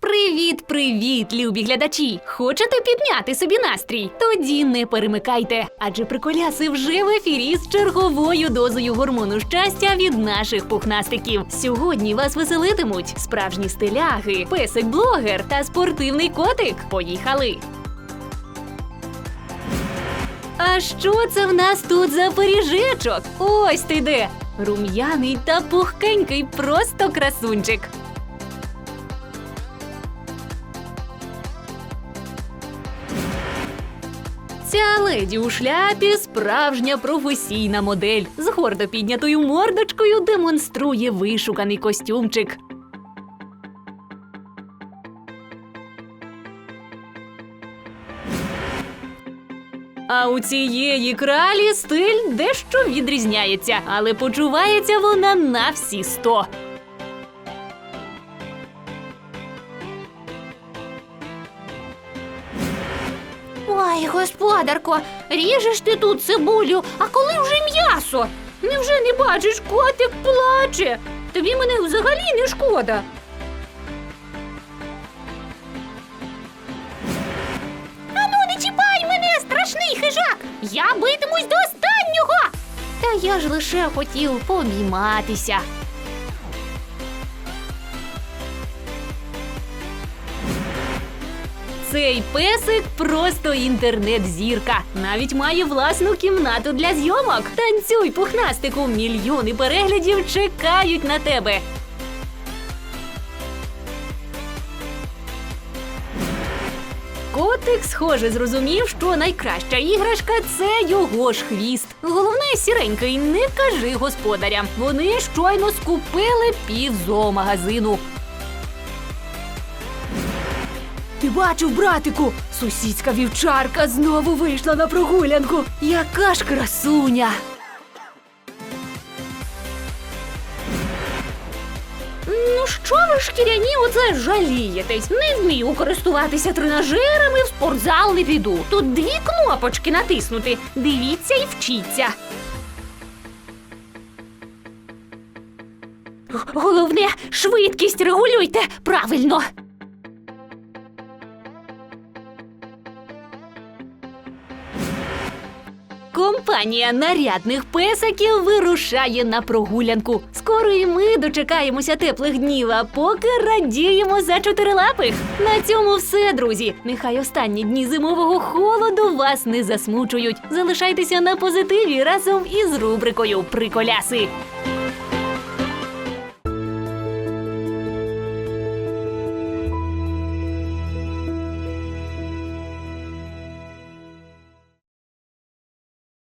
Привіт, привіт, любі глядачі! Хочете підняти собі настрій? Тоді не перемикайте, адже приколяси вже в ефірі з черговою дозою гормону щастя від наших пухнастиків. Сьогодні вас веселитимуть справжні стиляги, песик-блогер та спортивний котик. Поїхали! А що це в нас тут за пиріжечок? Ось ти де! Рум'яний та пухкенький, просто красунчик. Ця леді у шляпі справжня професійна модель. З гордо піднятою мордочкою демонструє вишуканий костюмчик. А у цієї кралі стиль дещо відрізняється, але почувається вона на всі сто. Ой, господарко, ріжеш ти тут цибулю, а коли вже м'ясо? Невже не бачиш, котик плаче? Тобі мене взагалі не шкода. Ану, не чіпай мене, страшний хижак! Я битимусь до останнього. Та я ж лише хотів пообійматися. Цей песик просто інтернет-зірка. Навіть має власну кімнату для зйомок. Танцюй, пухнастику, мільйони переглядів чекають на тебе. Котик, схоже, зрозумів, що найкраща іграшка це його ж хвіст. Головне, сіренький, не кажи господарям. Вони щойно скупили пів зоомагазину. Ти бачив, братику, сусідська вівчарка знову вийшла на прогулянку. Яка ж красуня! Ну що ви шкіряні оце жалієтесь? Не вмію користуватися тренажерами, в спортзал не піду. Тут дві кнопочки натиснути. Дивіться і вчіться. Головне, швидкість регулюйте правильно. Компанія нарядних песиків вирушає на прогулянку. Скоро і ми дочекаємося теплих днів, а поки радіємо за чотирилапих. На цьому все, друзі. Нехай останні дні зимового холоду вас не засмучують. Залишайтеся на позитиві разом із рубрикою Приколяси.